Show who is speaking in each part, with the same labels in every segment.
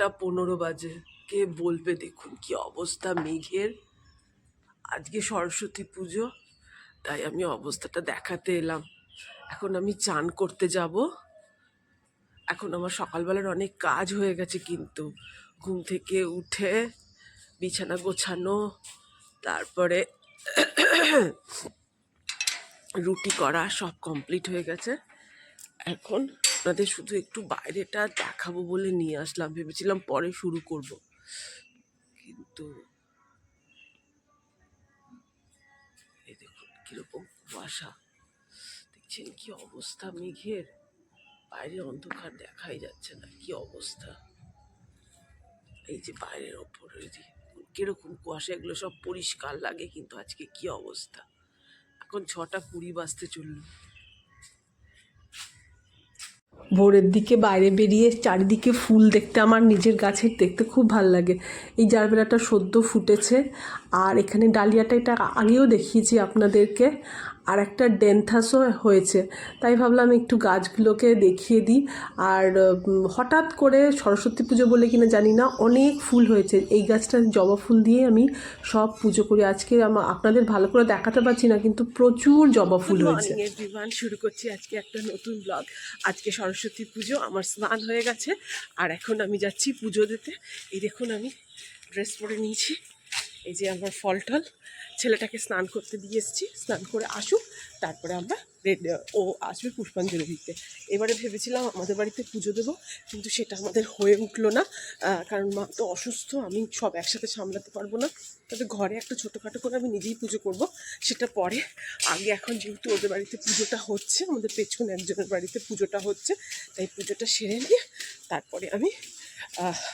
Speaker 1: ছটা পনেরো বাজে। কে বলবে দেখুন কি অবস্থা মেঘের। আজকে সরস্বতী পুজো, তাই আমি অবস্থাটা দেখাতে এলাম। এখন আমি চান করতে যাব। এখন আমার সকালবেলার অনেক কাজ হয়ে গেছে কিন্তু। ঘুম থেকে উঠে বিছানা গোছানো, তারপরে রুটি করা সব কমপ্লিট হয়ে গেছে। এখন আপনাদের শুধু একটু বাইরেটা দেখাবো বলে নিয়ে আসলাম, ভেবেছিলাম পরে শুরু করব। কিন্তু এই দেখুন, কীরকম কুয়াশা। দেখছেন কি অবস্থা মেঘের? বাইরে অন্ধকার দেখাই যাচ্ছে না, কি অবস্থা? এই যে বাইরের ওপরে কীরকম কুয়াশা, এগুলো সব পরিষ্কার লাগে কিন্তু আজকে কি অবস্থা? এখন ছটা কুড়ি বাজতে চলল। ভোরের দিকে বাইরে বেরিয়ে চারিদিকে ফুল দেখতে, আমার নিজের গাছের দেখতে খুব ভালো লাগে। এই জারবেলাটা সদ্য ফুটেছে। আর এখানে ডালিয়াটা এটা আগেও দেখিয়েছি আপনাদেরকে। আর একটা ডেন্থাসও হয়েছে। তাই ভাবলাম একটু গাছগুলোকে দেখিয়ে দিই। আর হঠাৎ করে সরস্বতী পুজো বলে কিনা জানি না অনেক ফুল হয়েছে। এই গাছটা জবা ফুল দিয়ে আমি সব পুজো করি। আজকে আমা- আপনাদের ভালো করে দেখাতে পারছি না কিন্তু প্রচুর জবা ফুল হয়েছে। এভরিওয়ান শুরু করছি আজকে একটা নতুন ব্লগ আজকে সরস্বতী পুজো আমার স্নান হয়ে গেছে। আর এখন আমি যাচ্ছি পুজো দিতে। এই দেখুন আমি ড্রেস পরে নিয়েছি। এই যে আমার ফল টল ছেলেটাকে স্নান করতে দিয়ে এসেছি। স্নান করে আসুক, তারপরে আমরা ও আসবে পুষ্পাঞ্জলি দিতে। এবারে ভেবেছিলাম আমাদের বাড়িতে পুজো দেবো, কিন্তু সেটা আমাদের হয়ে উঠল না। কারণ মা তো অসুস্থ, আমি সব একসাথে সামলাতে পারব না। তবে ঘরে একটা ছোটোখাটো করে আমি নিজেই পুজো করব। সেটা পরে, আগে এখন যেহেতু ওদের বাড়িতে পুজোটা হচ্ছে, আমাদের পেছনে একজনের বাড়িতে পুজোটা হচ্ছে, তাই পুজোটা সেরে নিয়ে তারপরে আমি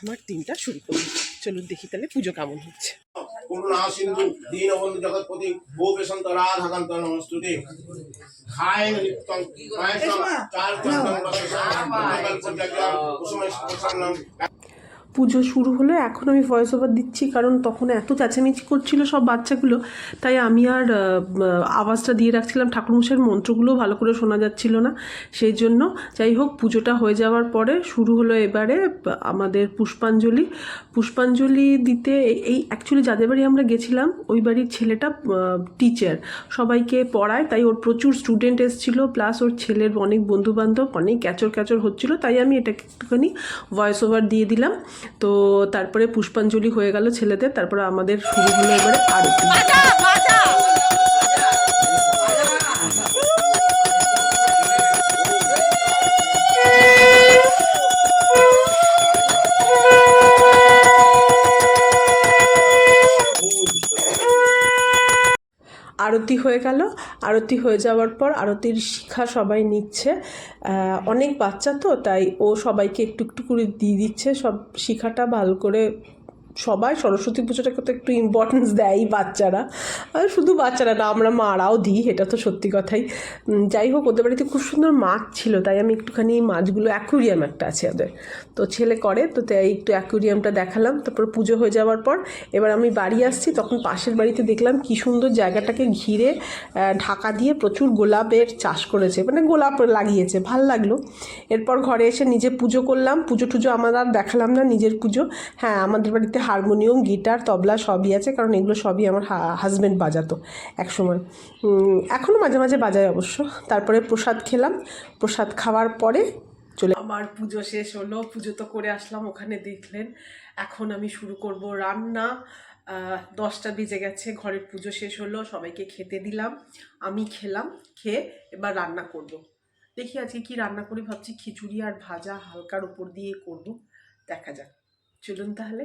Speaker 1: আমার দিনটা শুরু করব। চলুন দেখি তাহলে পুজো কেমন হচ্ছে।
Speaker 2: पूर्णा सिंधु दीनबंधु जगतपति गोपीसंत राधाकांत नमस्तुते खाए नित्यं खाए चार चंदन वससं मंगल कुंजकं कुसुम स्पर्शनं
Speaker 1: পুজো শুরু হলো, এখন আমি ভয়েস ওভার দিচ্ছি কারণ তখন এত চেঁচামেচি করছিল সব বাচ্চাগুলো। তাই আমি আর আওয়াজটা দিয়ে রাখছিলাম। ঠাকুরমশাইয়ের মন্ত্রগুলোও ভালো করে শোনা যাচ্ছিল না। সেই জন্য যাই হোক, পুজোটা হয়ে যাওয়ার পরে শুরু হলো এবারে আমাদের পুষ্পাঞ্জলি। পুষ্পাঞ্জলি দিতে এই- এই অ্যাকচুয়ালি যাদের বাড়ি আমরা গেছিলাম, ওই বাড়ির ছেলেটা টিচার সবাইকে পড়ায়, তাই ওর প্রচুর স্টুডেন্ট এসেছিল প্লাস ওর ছেলের অনেক বন্ধুবান্ধব, অনেক ক্যাচর ক্যাচর হচ্ছিল, তাই আমি এটাকে একটুখানি ভয়েস ওভার দিয়ে দিলাম। তো তারপরে পুষ্পাঞ্জলি হয়ে গেল ছেলেদের তারপরে আমাদের শুরু হলো এবারে আরতি। আরতি হয়ে গেল। আরতি হয়ে যাওয়ার পর আরতির শিখা সবাই নিচ্ছে। অনেক বাচ্চা তো, তাই ও সবাইকে একটু একটু করে দিয়ে দিচ্ছে। সব শিখাটা ভালো করে সবাই সরস্বতী পুজোটাকে তো একটু ইম্পর্টেন্স দেয়ই বাচ্চারা। আর শুধু বাচ্চারা না, আমরা মারাও দিই, এটা তো সত্যি কথাই। যাই হোক, ওদের বাড়িতে খুব সুন্দর মাছ ছিল, তাই আমি একটুখানি মাছগুলো অ্যাকুরিয়াম একটা আছে ওদের। তো ছেলে করে, তো তাই একটু অ্যাকুরিয়ামটা দেখালাম, তারপর পুজো হয়ে যাওয়ার পর এবার আমি বাড়ি আসছি, তখন পাশের বাড়িতে দেখলাম কি সুন্দর জায়গাটাকে ঘিরে ঢাকা দিয়ে প্রচুর গোলাপের চাষ করেছে মানে গোলাপ লাগিয়েছে, ভালো লাগল। এরপর ঘরে এসে নিজে পুজো করলাম, পুজো টুজো আমার আর দেখালাম না, নিজের পুজো। হ্যাঁ আমাদের বাড়িতে হারমোনিয়াম, গিটার, তবলা সবই আছে, কারণ এগুলো সবই আমার হাজব্যান্ড বাজাতো একসময়। এখনও মাঝে মাঝে বাজায় অবশ্য। তারপরে প্রসাদ খেলাম। প্রসাদ খাওয়ার পরে চলে আমার পুজো শেষ হলো। পুজো তো করে আসলাম, ওখানে দেখলেন। এখন আমি শুরু করব রান্না। দশটা বেজে গেছে, ঘরের পুজো শেষ হলো, সবাইকে খেতে দিলাম। আমি খেলাম, খেয়ে এবার রান্না করব। দেখি আজকে কি রান্না করি, ভাবছি খিচুড়ি আর ভাজা হালকার উপর দিয়ে করব। দেখা যাক। চলুন তাহলে।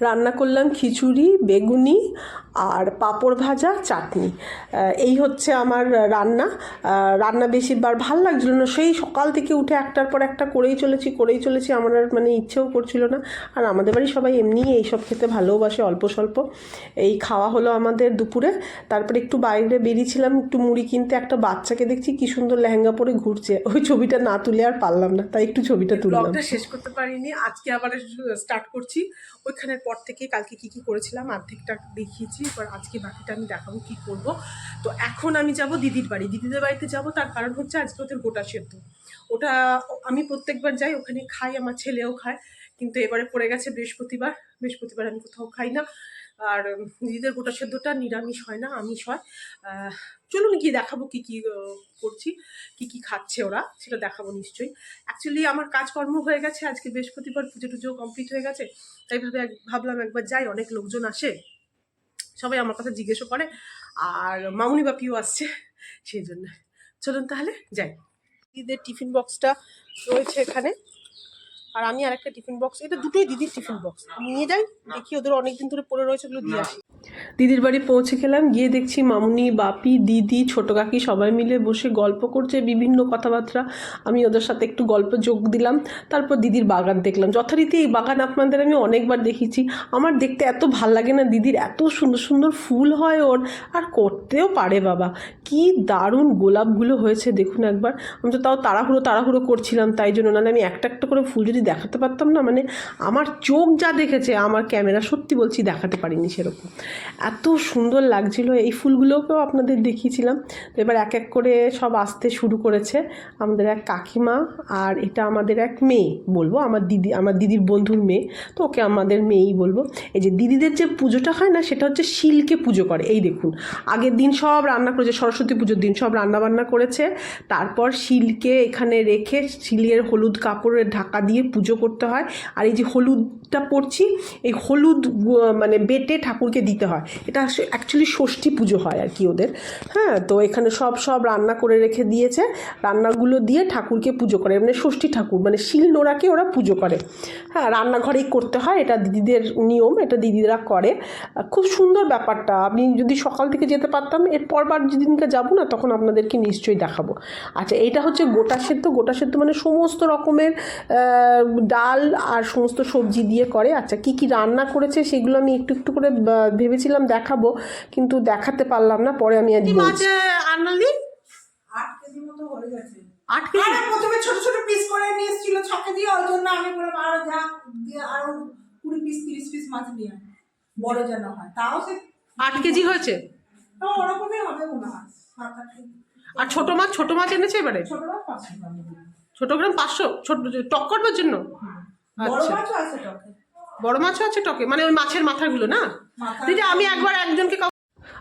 Speaker 1: রান্না করলাম খিচুড়ি বেগুনি আর পাঁপড় ভাজা চাটনি। এই হচ্ছে আমার রান্না। রান্না বেশিবার ভালো লাগছিল না। সেই সকাল থেকে উঠে একটার পর একটা করেই চলেছি করেই চলেছি। আমার আর মানে ইচ্ছেও করছিল না। আর আমাদের বাড়ি সবাই এমনিই এইসব খেতে ভালোবাসে অল্প স্বল্প। এই খাওয়া হলো আমাদের দুপুরে। তারপরে একটু বাইরে বেরিয়েছিলাম একটু মুড়ি কিনতে। একটা বাচ্চাকে দেখছি কি সুন্দর লেহেঙ্গা পরে ঘুরছে। ওই ছবিটা না তুলে আর পারলাম না তাই একটু ছবিটা তুললাম।
Speaker 3: শেষ করতে পারিনি। আজকে আবার স্টার্ট করছি। পর থেকে কালকে কি কি করেছিলাম অর্ধেকটা দেখিয়েছি। এবার আজকে বাকিটা আমি দেখাবো কি করব। তো এখন আমি যাব দিদির বাড়ি। দিদিদের বাড়িতে যাব, তার কারণ হচ্ছে আজকে ওদের গোটা সেদ্ধ। ওটা আমি প্রত্যেকবার যাই, ওখানে খাই, আমার ছেলেও খায়। কিন্তু এবারে পড়ে গেছে বৃহস্পতিবার। বৃহস্পতিবার আমি কোথাও খাই না। আর নিজেদের গোটা সেদ্ধটা নিরামিষ হয় না, আমিষ হয়। চলুন গিয়ে দেখাবো কি কি করছি, কি কি খাচ্ছে ওরা, সেটা দেখাবো নিশ্চয়ই। অ্যাকচুয়ালি আমার কাজকর্ম হয়ে গেছে, আজকে বৃহস্পতিবার পুজো টুজো কমপ্লিট হয়ে গেছে। তাই ভাবে এক- ভাবলাম একবার যাই, অনেক লোকজন আসে, সবাই আমার কথা জিজ্ঞেসও করে, আর মামুনি বাপিও আসছে, সেই জন্য। চলুন তাহলে যাই। দিদিদের টিফিন বক্সটা রয়েছে এখানে। আর আমি আর একটা টিফিন বক্স, এটা দুটোই দিদির টিফিন বক্স। নিয়ে যাই, দেখি ওদের অনেকদিন ধরে পড়ে রয়েছে, ওগুলো দিয়ে আসি। দিদির বাড়ি পৌঁছে গেলাম, গিয়ে দেখছি মামুনি, বাপি, দিদি, ছোট কাকি সবাই মিলে বসে গল্প করছে, বিভিন্ন কথাবার্তা। আমি ওদের সাথে একটু গল্প যোগ দিলাম, তারপর দিদির বাগান দেখলাম। যথারীতি এই বাগান আপনাদের আমি অনেকবার দেখেছি। আমার দেখতে এত ভালো লাগে না, দিদির এত সুন্দর সুন্দর ফুল হয় ওর, আর করতেও পারে বাবা। কি দারুণ গোলাপগুলো হয়েছে, দেখুন একবার। আমি তো তাও তাড়াহুড়ো তাড়াহুড়ো করছিলাম, তাই জন্য। নাহলে আমি একটা একটা করে ফুল যদি দেখাতে পারতাম না মানে আমার চোখ যা দেখেছে, আমার ক্যামেরা সত্যি বলছি দেখাতে পারিনি সেরকম। এত সুন্দর লাগছিল, এই ফুলগুলোকেও আপনাদের দেখিয়েছিলাম। এবার এক এক করে সব আসতে শুরু করেছে আমাদের এক কাকিমা আর এটা আমাদের এক মেয়ে বলব, আমার দিদি, আমার দিদির বন্ধুর মেয়ে। তো ওকে আমাদের মেয়েই বলব। এই যে দিদিদের যে পুজোটা হয় না, সেটা হচ্ছে শিলকে পুজো করে, এই দেখুন। আগের দিন সব রান্না করেছে, সরস্বতী পুজোর দিন সব রান্না বান্না করেছে। তারপর শিলকে এখানে রেখে, শিলের হলুদ কাপড়ের ঢাকা দিয়ে পুজো করতে হয়। আর এই যে হলুদটা পড়ছি, এই হলুদ মানে বেটে ঠাকুরকে দিতে হয়। এটা অ্যাকচুয়ালি ষষ্ঠী পুজো হয় আর কি ওদের। হ্যাঁ তো এখানে সব সব রান্না করে রেখে দিয়েছে। রান্নাগুলো দিয়ে ঠাকুরকে পুজো করে মানে ষষ্ঠী ঠাকুর মানে শিল নোড়াকে ওরা পুজো করে। হ্যাঁ রান্নাঘরেই করতে হয়, এটা দিদিদের নিয়ম, এটা দিদিরা করে। খুব সুন্দর ব্যাপারটা। আপনি যদি সকাল থেকে যেতে পারতাম এর পরবার যেদিনকে যাব না, তখন আপনাদেরকে নিশ্চয়ই দেখাবো। আচ্ছা এইটা হচ্ছে গোটা সেদ্ধ। গোটা সেদ্ধ মানে সমস্ত রকমের ডাল আর সমস্ত সবজি দিয়ে করে আচ্ছা কি কি রান্না করেছে সেগুলো আমি একটু একটু করে ভেবেছিলাম দেখাবো কিন্তু দেখাতে পারলাম না পরে আমি আজ বলছি।
Speaker 1: আনালি
Speaker 4: আট কেজি মতো হয়ে গেছে।
Speaker 1: আট কেজি?
Speaker 4: প্রথমে ছোট ছোট পিস করে নিয়ে এসেছিল ছকে দিয়ে ওই জন্য আমি বললাম আরও যা আরও কুড়ি পিস তিরিশ পিস মাছ নিয়ে বড় যেন হয় তাও সে
Speaker 1: আট কেজি হয়েছে?
Speaker 4: তাও ওরকমই হবে মনে হয় কেজি।
Speaker 1: আর ছোট মাছ ছোট মাছ এনেছে এবারে?
Speaker 4: ছোট মাছ গ্রাম। হবে।
Speaker 1: ছোট গ্রাম পাঁচশো? ছোট টক করবার জন্য?
Speaker 4: বড়
Speaker 1: আচ্ছা।
Speaker 4: আছে টকে।
Speaker 1: বড় মাছও আছে টকে মানে ওই মাছের মাথাগুলো না? দিদি আমি একবার একজনকে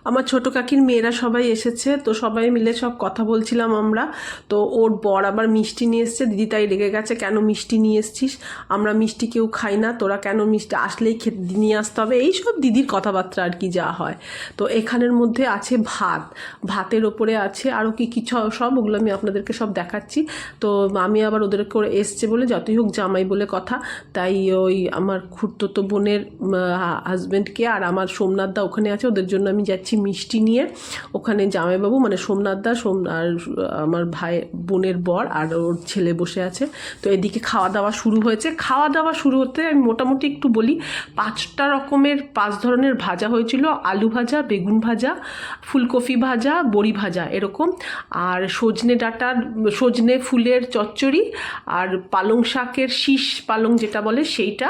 Speaker 1: আমার ছোট কাকির মেয়েরা সবাই এসেছে, তো সবাই মিলে সব কথা বলছিলাম আমরা। তো ওর বর আবার মিষ্টি নিয়ে এসছে, দিদি তাই রেগে গেছে, কেন মিষ্টি নিয়ে এসছিস? আমরা মিষ্টি কেউ খাই না, তোরা কেন মিষ্টি আসলেই খেতে নিয়ে আসতে হবে? এই সব দিদির কথাবার্তা আর কি যা হয়। তো এখানের মধ্যে আছে ভাত। ভাতের ওপরে আছে আরও কি কিছু সব ওগুলো আমি আপনাদেরকে সব দেখাচ্ছি। তো আমি আবার ওদের করে এসছে বলে যতই হোক জামাই বলে কথা, তাই ওই আমার খুঁড়তো বোনের হাজব্যান্ডকে আর আমার সোমনাথদা ওখানে আছে, ওদের জন্য আমি যাচ্ছি মিষ্টি নিয়ে ওখানে জামাইবাবু মানে সোমনাথদা সোম আর, আমার ভাই বোনের বর আর ওর ছেলে বসে আছে। তো এদিকে খাওয়া দাওয়া শুরু হয়েছে। খাওয়া দাওয়া শুরু হতে আমি মোটামুটি একটু বলি, পাঁচটা রকমের, পাঁচ ধরনের ভাজা হয়েছিল। আলু ভাজা, বেগুন ভাজা, ফুলকপি ভাজা, বড়ি ভাজা এরকম। আর সজনে ডাঁটার সজনে ফুলের চচ্চড়ি আর পালং শাকের শীষ, পালং যেটা বলে সেইটা।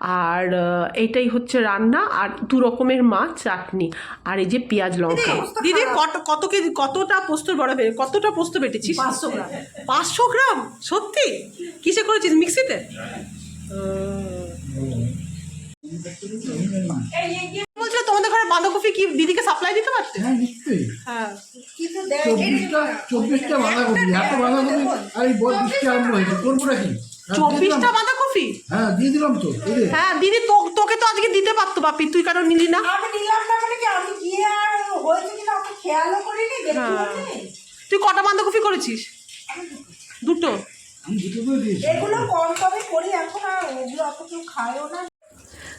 Speaker 1: আর এইটাই হচ্ছে রান্না। আর দু রকমের মাছ চাটনি। আর এই যে পেঁয়াজ লঙ্কা। দিদি কত কত কেজি কতটা পোস্তর বড় বে- কতটা পোস্ত বেটেছিস?
Speaker 4: পাঁচশো গ্রাম।
Speaker 1: পাঁচশো গ্রাম? সত্যি? কিসে করেছিস মিক্সিতে? বলছিল তোমাদের ঘরে বাঁধাকপি কি দিদিকে সাপ্লাই দিতে পারতে?
Speaker 5: হ্যাঁ নিশ্চয়ই।
Speaker 1: হ্যাঁ।
Speaker 5: চব্বিশটা বাঁধাকপি এত বাঁধাকপি আর এই বর বৃষ্টি আরম্ভ হয়েছে কোনটা কি হ্যাঁ, দিয়ে
Speaker 1: চব্বিশটা
Speaker 5: দিলাম।
Speaker 1: বাঁধাকপি?
Speaker 5: হ্যাঁ দিয়ে দিলাম তো
Speaker 1: হ্যাঁ দিদি তো- তোকে তো আজকে দিতে পারতো বাপি তুই কারণ নিলি না?
Speaker 4: আমি নিলাম না মানে কি আমি গিয়ে আর হয়েছে কিনা ওকে খেয়ালও করিনি দেখতে
Speaker 1: হ্যাঁ। তুই কটা বাঁধাকপি করেছিস? দুটো।
Speaker 5: আমি দুটো করে দিয়েছি
Speaker 4: এগুলো কম কমে করি এখন আর ওগুলো অত কেউ খায়ও না।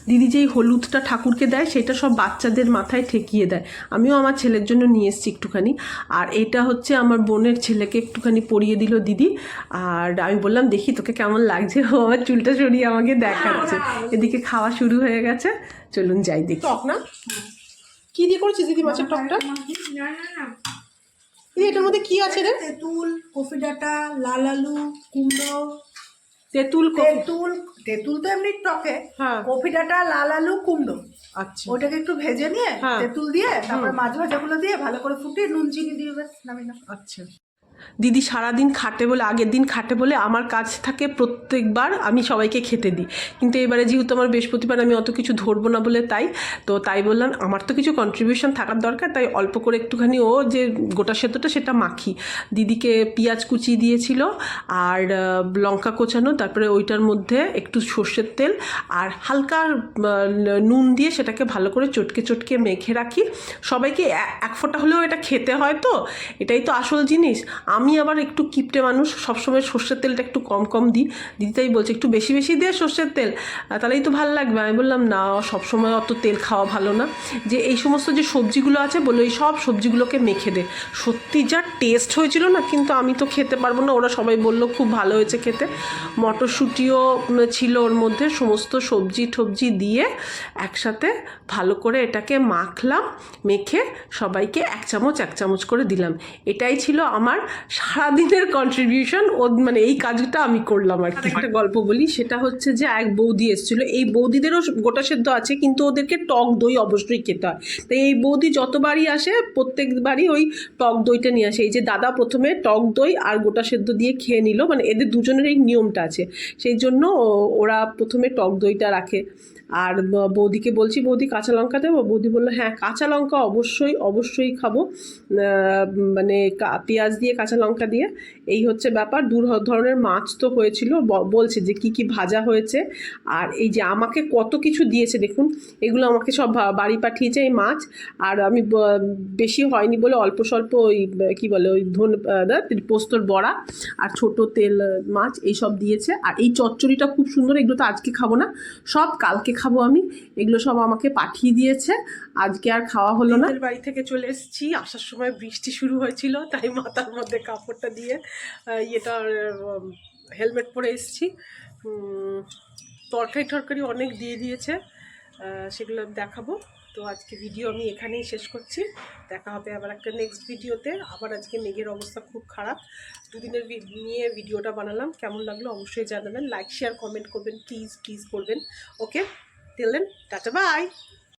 Speaker 1: দিদি যেই হলুদটা ঠাকুরকে দেয় সেটা সব বাচ্চাদের মাথায় ঠেকিয়ে দেয়। আমিও আমার ছেলের জন্য নিয়ে এসেছি একটুখানি। আর এটা হচ্ছে আমার বোনের ছেলেকে একটুখানি পরিয়ে দিল দিদি। আর আমি বললাম দেখি তোকে কেমন লাগছে। ও আমার চুলটা সরিয়ে আমাকে দেখাচ্ছে। এদিকে খাওয়া শুরু হয়ে গেছে। চলুন যাই দেখি। টক না? কি দিয়ে করেছিস দিদি মাছের টকটা?
Speaker 4: না না না।
Speaker 1: দিদি এটার মধ্যে কি আছে রে?
Speaker 4: তেঁতুল কফি ডাঁটা লাল আলু কুমড়ো।
Speaker 1: তেঁতুল
Speaker 4: তেঁতুল তেঁতুল তো এমনি টকে।
Speaker 1: হ্যাঁ।
Speaker 4: কফি ডাঁটা লাল আলু কুমড়ো।
Speaker 1: আচ্ছা।
Speaker 4: ওটাকে একটু ভেজে নিয়ে
Speaker 1: হ্যাঁ।
Speaker 4: তেঁতুল দিয়ে তারপর মাছ ভাজাগুলো দিয়ে ভালো করে ফুটিয়ে নুন চিনি দিয়ে ব্যাস নামিয়ে
Speaker 1: আচ্ছা। দিদি সারাদিন খাটে বলে, আগের দিন খাটে বলে আমার কাজ থাকে প্রত্যেকবার আমি সবাইকে খেতে দিই। কিন্তু এবারে যেহেতু আমার বৃহস্পতিবার, আমি অত কিছু ধরবো না বলে তাই, তো তাই বললাম, আমার তো কিছু কন্ট্রিবিউশন থাকার দরকার, তাই অল্প করে একটুখানি ও যে গোটা সেদ্ধটা সেটা মাখি। দিদিকে পেঁয়াজ কুচি দিয়েছিল আর লঙ্কা কোচানো, তারপরে ওইটার মধ্যে একটু সর্ষের তেল আর হালকা নুন দিয়ে সেটাকে ভালো করে চটকে চটকে মেখে রাখি। সবাইকে এক ফোঁটা হলেও এটা খেতে হয় তো, এটাই তো আসল জিনিস। আমি আবার একটু কিপটে মানুষ, সবসময় সর্ষের তেলটা একটু কম কম দিই। দিদি তাই বলছে, একটু বেশি বেশি দিয়ে সর্ষের তেল। তাহলেই তো ভালো লাগবে। আমি বললাম, না, সবসময় অত তেল খাওয়া ভালো না। যে এই সমস্ত যে সবজিগুলো আছে বলো এই সব সবজিগুলোকে মেখে দে। সত্যি যা টেস্ট হয়েছিল না, কিন্তু আমি তো খেতে পারব না। ওরা সবাই বলল, খুব ভালো হয়েছে খেতে। মটরশুঁটিও ছিল ওর মধ্যে, সমস্ত সবজি টবজি দিয়ে একসাথে ভালো করে এটাকে মাখলাম, মেখে সবাইকে এক চামচ এক চামচ করে দিলাম। এটাই ছিল আমার সারাদিনের কন্ট্রিবিউশন ও মানে এই কাজটা আমি করলাম আর কি। একটা গল্প বলি সেটা হচ্ছে যে এক বৌদি এসেছিল। এই বৌদিদেরও গোটা সেদ্ধ আছে কিন্তু ওদেরকে টক দই অবশ্যই খেতে হয়। তাই এই বৌদি যতবারই আসে প্রত্যেকবারই ওই টক দইটা নিয়ে আসে। এই যে দাদা প্রথমে টক দই আর গোটা সেদ্ধ দিয়ে খেয়ে নিল মানে এদের দুজনের এই নিয়মটা আছে। সেই জন্য ওরা প্রথমে টক দইটা রাখে। আর বৌদিকে বলছি বৌদি কাঁচা লঙ্কা দেবো? বৌদি বলল হ্যাঁ কাঁচা লঙ্কা অবশ্যই অবশ্যই খাব। মানে পেঁয়াজ দিয়ে কাঁচা লঙ্কা দিয়ে। এই হচ্ছে ব্যাপার। দু ধরনের মাছ তো হয়েছিল। বলছে যে কি কি ভাজা হয়েছে। আর এই যে আমাকে কত কিছু দিয়েছে, দেখুন। এগুলো আমাকে সব বাড়ি পাঠিয়েছে এই মাছ। আর আমি বেশি হয়নি বলে অল্প স্বল্প ওই, কী বলে, ওই ধন পোস্তর বড়া আর ছোট তেল মাছ এই সব দিয়েছে। আর এই চচ্চড়িটা খুব সুন্দর। এগুলো তো আজকে খাব না। সব কালকে খাব আমি। এগুলো সব আমাকে পাঠিয়ে দিয়েছে। আজকে আর খাওয়া হলো না।
Speaker 3: বাড়ি থেকে চলে এসেছি। আসার সময় বৃষ্টি শুরু হয়েছিল, তাই মাথার মধ্যে কাপড়টা দিয়ে ইয়েটা হেলমেট পরে এসেছি। তরকারি টরকারি অনেক দিয়ে দিয়েছে সেগুলো দেখাবো। তো আজকে ভিডিও আমি এখানেই শেষ করছি। দেখা হবে আবার একটা নেক্সট ভিডিওতে আবার আজকে মেঘের অবস্থা খুব খারাপ। দুদিনের নিয়ে ভিডিওটা বানালাম। কেমন লাগল অবশ্যই জানাবেন। লাইক শেয়ার কমেন্ট করবেন। প্লিজ প্লিজ করবেন। Okay till then tata bye